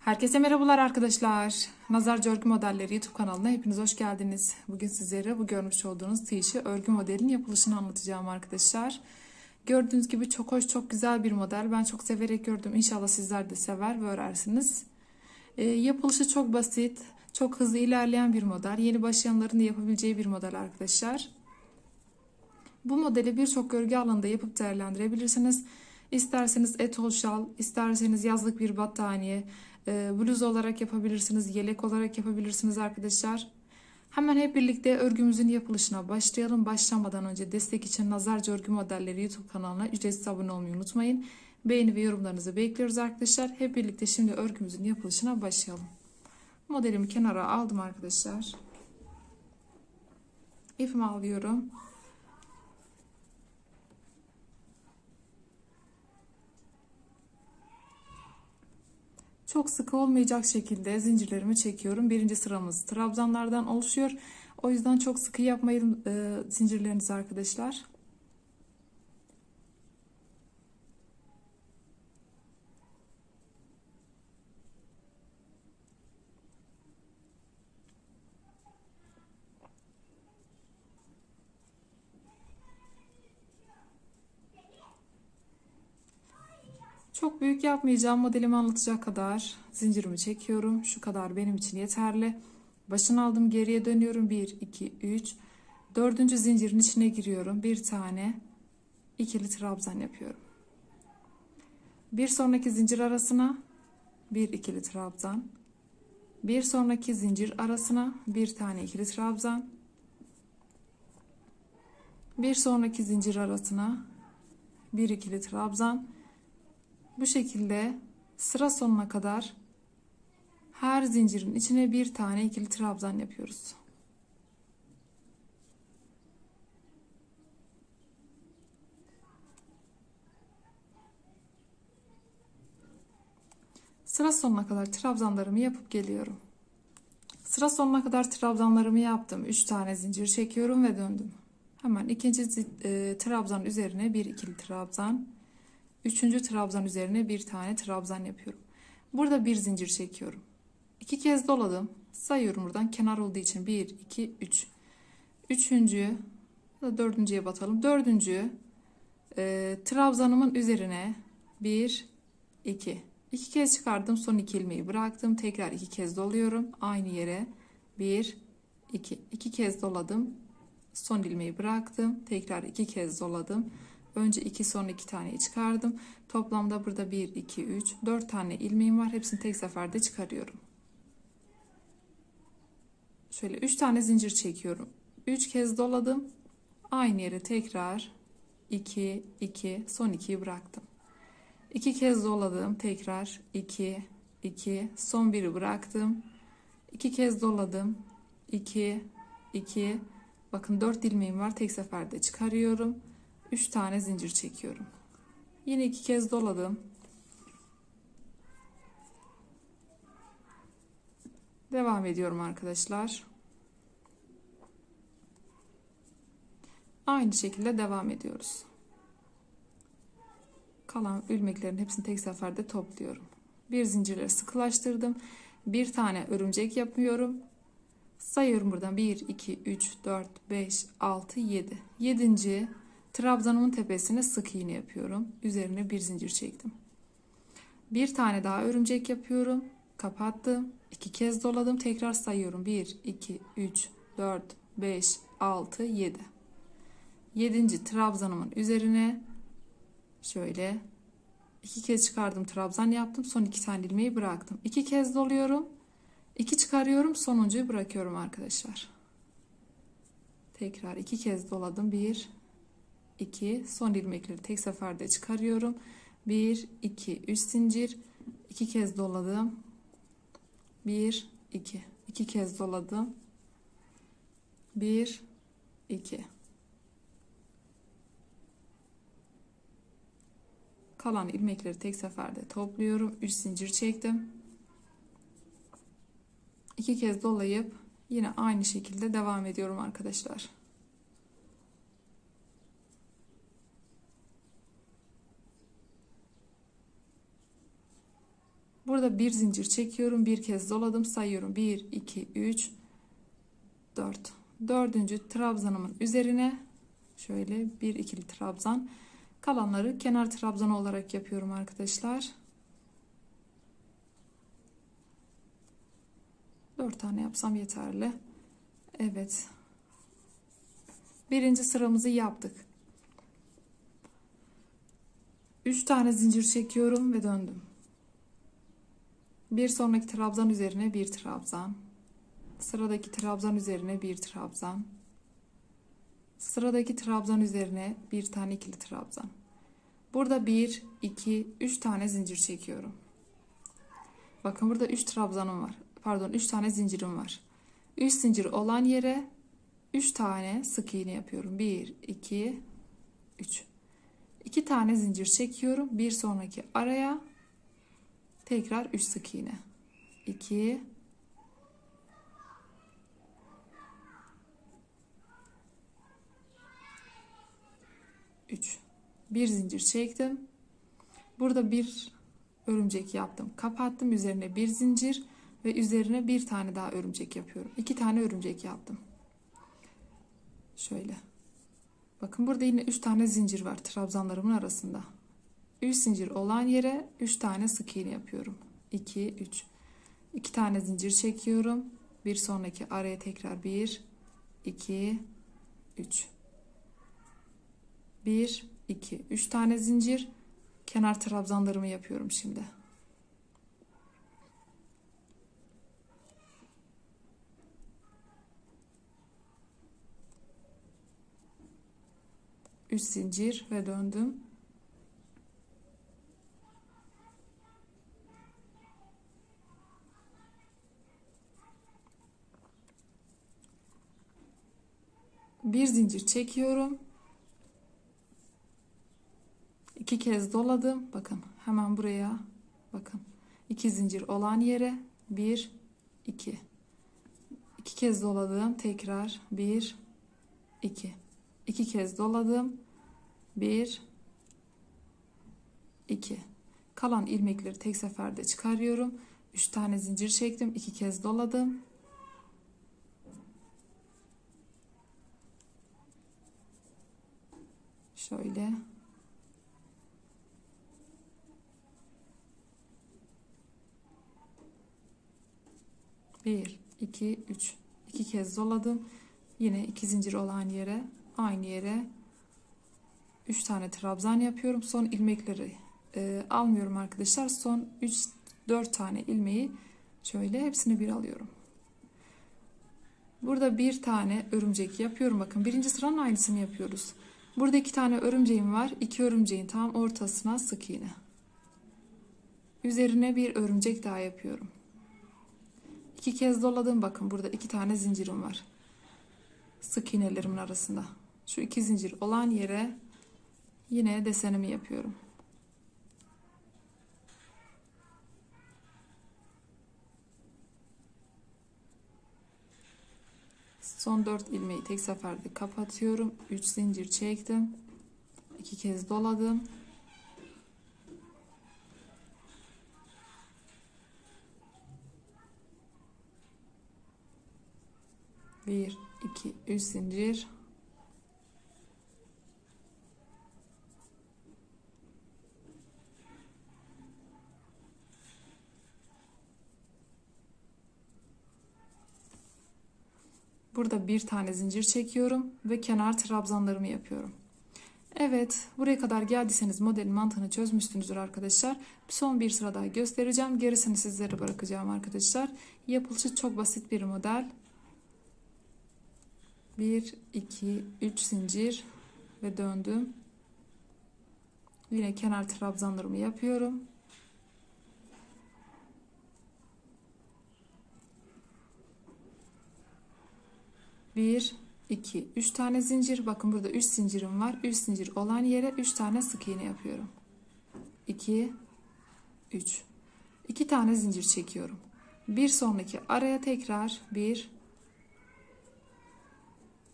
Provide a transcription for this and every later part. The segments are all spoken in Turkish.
Herkese merhabalar arkadaşlar. Nazar Örgü Modelleri YouTube kanalına hepiniz hoş geldiniz. Bugün sizlere bu görmüş olduğunuz tişi örgü modelinin yapılışını anlatacağım arkadaşlar. Gördüğünüz gibi çok hoş, çok güzel bir model. Ben çok severek gördüm. İnşallah sizler de sever ve örersiniz. Ee, yapılışı çok basit, çok hızlı ilerleyen bir model. Yeni başlayanların da yapabileceği bir model arkadaşlar. Bu modeli birçok örgü alanında yapıp değerlendirebilirsiniz. İsterseniz etol şal, isterseniz yazlık bir battaniye, e, bluz olarak yapabilirsiniz, yelek olarak yapabilirsiniz arkadaşlar. Hemen hep birlikte örgümüzün yapılışına başlayalım. Başlamadan önce destek için Nazarca Örgü Modelleri YouTube kanalına ücretsiz abone olmayı unutmayın. Beğeni ve yorumlarınızı bekliyoruz arkadaşlar. Hep birlikte şimdi örgümüzün yapılışına başlayalım. Modelimi kenara aldım arkadaşlar. İpimi alıyorum. Çok sıkı olmayacak şekilde zincirlerimi çekiyorum. Birinci sıramız trabzanlardan oluşuyor. O yüzden çok sıkı yapmayın e, zincirlerinizi arkadaşlar. Çok büyük yapmayacağım modelimi anlatacak kadar zincirimi çekiyorum. Şu kadar benim için yeterli. Başını aldım geriye dönüyorum. 1, 2, 3. Dördüncü zincirin içine giriyorum. Bir tane ikili trabzan yapıyorum. Bir sonraki zincir arasına bir ikili trabzan. Bir sonraki zincir arasına bir tane ikili trabzan. Bir sonraki zincir arasına bir ikili trabzan. Bu şekilde sıra sonuna kadar her zincirin içine bir tane ikili trabzan yapıyoruz. Sıra sonuna kadar trabzanlarımı yapıp geliyorum. Sıra sonuna kadar trabzanlarımı yaptım. 3 tane zincir çekiyorum ve döndüm. Hemen ikinci e, trabzan üzerine bir ikili trabzan. Üçüncü trabzan üzerine bir tane trabzan yapıyorum. Burada bir zincir çekiyorum. İki kez doladım. Sayıyorum buradan kenar olduğu için 1, 2, 3. Üçüncü dördüncüye batalım. Dördüncü e, trabzanımın üzerine 1, 2. İki kez çıkardım. Son iki ilmeği bıraktım. Tekrar iki kez doluyorum. Aynı yere 1, 2. İki kez doladım. Son ilmeği bıraktım. Tekrar iki kez doladım. Önce 2 sonra 2 taneyi çıkardım. Toplamda burada 1, 2, 3, 4 tane ilmeğim var. Hepsini tek seferde çıkarıyorum. Şöyle 3 tane zincir çekiyorum. 3 kez doladım. Aynı yere tekrar 2, 2, son 2'yi bıraktım. 2 kez doladım. Tekrar 2, 2, son 1'i bıraktım. 2 kez doladım. 2, 2, bakın 4 ilmeğim var. Tek seferde çıkarıyorum. 3 tane zincir çekiyorum. Yine iki kez doladım. Devam ediyorum arkadaşlar. Aynı şekilde devam ediyoruz. Kalan ilmeklerin hepsini tek seferde topluyorum. Bir zincirleri sıkılaştırdım. Bir tane örümcek yapıyorum. Sayıyorum buradan 1, 2, 3, 4, 5, 6, 7. 7. Trabzanımın tepesine sık iğne yapıyorum. Üzerine bir zincir çektim. Bir tane daha örümcek yapıyorum. Kapattım. iki kez doladım. Tekrar sayıyorum. 1, 2, 3, 4, 5, 6, 7. Yedinci trabzanımın üzerine şöyle iki kez çıkardım trabzan yaptım. Son iki tane ilmeği bıraktım. İki kez doluyorum. iki çıkarıyorum. Sonuncuyu bırakıyorum arkadaşlar. Tekrar iki kez doladım. Bir, 2 son ilmekleri tek seferde çıkarıyorum. 1 2 3 zincir. 2 kez doladım. 1 2 2 kez doladım. 1 2 kalan ilmekleri tek seferde topluyorum. 3 zincir çektim. 2 kez dolayıp yine aynı şekilde devam ediyorum arkadaşlar Burada bir zincir çekiyorum. Bir kez doladım. Sayıyorum. 1, 2, 3, 4. Dördüncü trabzanımın üzerine şöyle bir ikili trabzan. Kalanları kenar trabzan olarak yapıyorum arkadaşlar. 4 tane yapsam yeterli. Evet. Birinci sıramızı yaptık. 3 tane zincir çekiyorum ve döndüm. Bir sonraki trabzan üzerine bir trabzan. Sıradaki trabzan üzerine bir trabzan. Sıradaki trabzan üzerine bir tane ikili trabzan. Burada 1, 2, 3 tane zincir çekiyorum. Bakın burada 3 trabzanım var. Pardon 3 tane zincirim var. 3 zincir olan yere 3 tane sık iğne yapıyorum. 1, 2, 3. 2 tane zincir çekiyorum. Bir sonraki araya tekrar 3 sık iğne. 2 3 bir zincir çektim. Burada bir örümcek yaptım. Kapattım. Üzerine bir zincir ve üzerine bir tane daha örümcek yapıyorum. İki tane örümcek yaptım. Şöyle. Bakın burada yine üç tane zincir var trabzanlarımın arasında. Üç zincir olan yere üç tane sık iğne yapıyorum. 2 3 2 tane zincir çekiyorum. Bir sonraki araya tekrar 1 2 3 1 2 3 tane zincir kenar trabzanlarımı yapıyorum şimdi. Üç zincir ve döndüm. Bir zincir çekiyorum. İki kez doladım. Bakın hemen buraya bakın. iki zincir olan yere bir, iki. İki kez doladım. Tekrar bir, iki. İki kez doladım. Bir, iki. Kalan ilmekleri tek seferde çıkarıyorum. Üç tane zincir çektim. iki kez doladım. Şöyle. Bir, iki, üç. İki kez doladım. Yine iki zincir olan yere, aynı yere üç tane trabzan yapıyorum. Son ilmekleri e, almıyorum arkadaşlar. Son üç, dört tane ilmeği şöyle hepsini bir alıyorum. Burada bir tane örümcek yapıyorum. Bakın birinci sıranın aynısını yapıyoruz. Burada iki tane örümceğim var. İki örümceğin tam ortasına sık iğne. Üzerine bir örümcek daha yapıyorum. İki kez doladım. Bakın burada iki tane zincirim var. Sık iğnelerimin arasında. Şu iki zincir olan yere yine desenimi yapıyorum. Son 4 ilmeği tek seferde kapatıyorum. 3 zincir çektim. 2 kez doladım. Bir, iki, üç zincir. Burada bir tane zincir çekiyorum ve kenar trabzanlarımı yapıyorum. Evet, buraya kadar geldiyseniz modelin mantığını çözmüşsünüzdür arkadaşlar. Son bir sıra daha göstereceğim. Gerisini sizlere bırakacağım arkadaşlar. Yapılışı çok basit bir model. 1, 2, 3 zincir ve döndüm. Yine kenar trabzanlarımı yapıyorum. Bir, iki, üç tane zincir. Bakın burada üç zincirim var. Üç zincir olan yere üç tane sık iğne yapıyorum. İki, üç. İki tane zincir çekiyorum. Bir sonraki araya tekrar bir,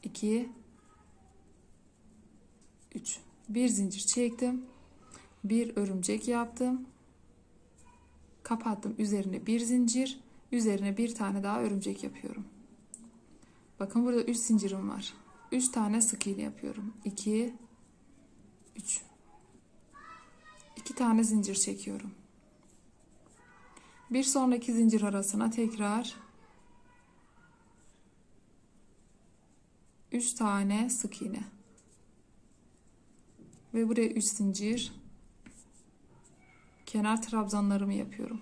iki, üç. Bir zincir çektim. Bir örümcek yaptım. kapattım üzerine bir zincir üzerine bir tane daha örümcek yapıyorum bakın burada 3 zincirim var. 3 tane sık iğne yapıyorum. 2 3 2 tane zincir çekiyorum. Bir sonraki zincir arasına tekrar 3 tane sık iğne. Ve buraya 3 zincir. Kenar trabzanlarımı yapıyorum.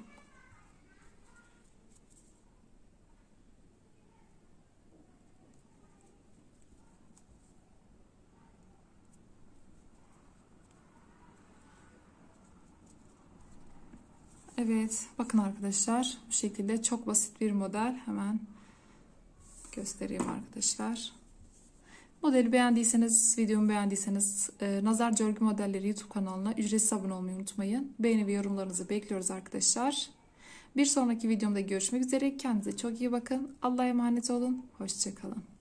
Evet, bakın arkadaşlar bu şekilde çok basit bir model. Hemen göstereyim arkadaşlar. Modeli beğendiyseniz, videomu beğendiyseniz e, Nazar Cörgü Modelleri YouTube kanalına ücretsiz abone olmayı unutmayın. Beğeni ve yorumlarınızı bekliyoruz arkadaşlar. Bir sonraki videomda görüşmek üzere. Kendinize çok iyi bakın. Allah'a emanet olun. Hoşçakalın.